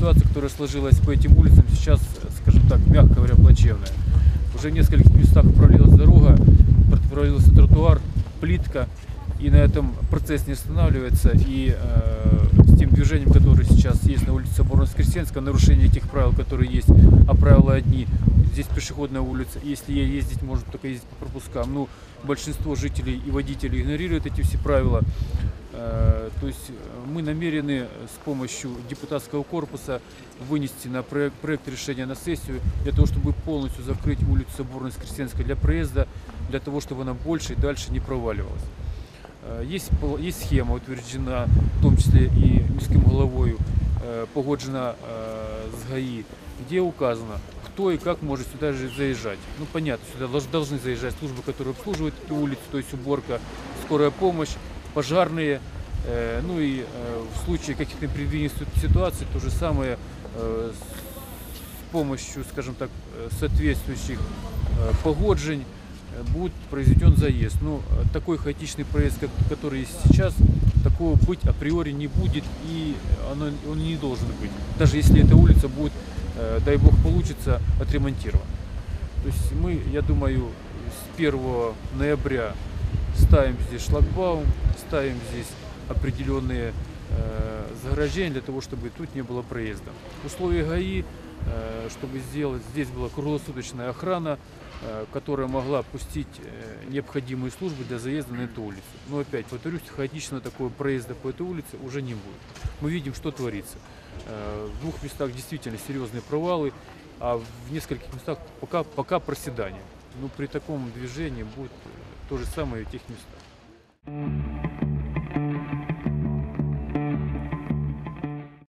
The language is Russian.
которая сложилась по этим улицам, сейчас, скажем так, мягко говоря, плачевная. Уже в нескольких местах провалилась дорога, провалился тротуар, плитка, и на этом процесс не останавливается. И э, с тем движением, которое сейчас есть на улице Соборно-Воскресенска, нарушение этих правил, которые есть, а правила одни, здесь пешеходная улица, если ей ездить, можно только ездить по пропускам. Ну, большинство жителей и водителей игнорируют эти все правила. Э, То есть э, мы намерены с помощью депутатского корпуса вынести на проект, проект решения на сессию для того, чтобы полностью закрыть улицу Соборно-Воскресенска для проезда, для того, чтобы она больше и дальше не проваливалась. Е, Есть, есть схема утверждена, в том числе и міським головою, э, погоджена э, с ГАИ, где указано, кто и как может сюда же заезжать. Ну, понятно, сюда долж- должны заезжать службы, которые обслуживают эту улицу, то есть уборка, скорая помощь, пожарные, э, ну и э, в случае каких-то непредвиденных ситуаций, то же самое э, с помощью, скажем так, э, соответствующих э, погоджень э, будет произведен заезд. Ну, э, такой хаотичный проезд, как- который есть сейчас, такого быть априори не будет и оно, он не должен быть. Даже если эта улица будет, э, дай бог получится, отремонтирована. То есть мы, я думаю, с 1 ноября ставим здесь шлагбаум, ставим здесь определенные э, заграждения для того, чтобы тут не было проезда. Условия ГАИ, э, чтобы сделать, здесь была круглосуточная охрана, э, которая могла пустить необходимые службы для заезда на эту улицу. Но опять, повторюсь, хаотично такого проезда по этой улице уже не будет. Мы видим, что творится. В двух местах действительно серьезные провалы, а в нескольких местах пока, пока проседание. Ну, при таком движении будет то же самое в тех местах.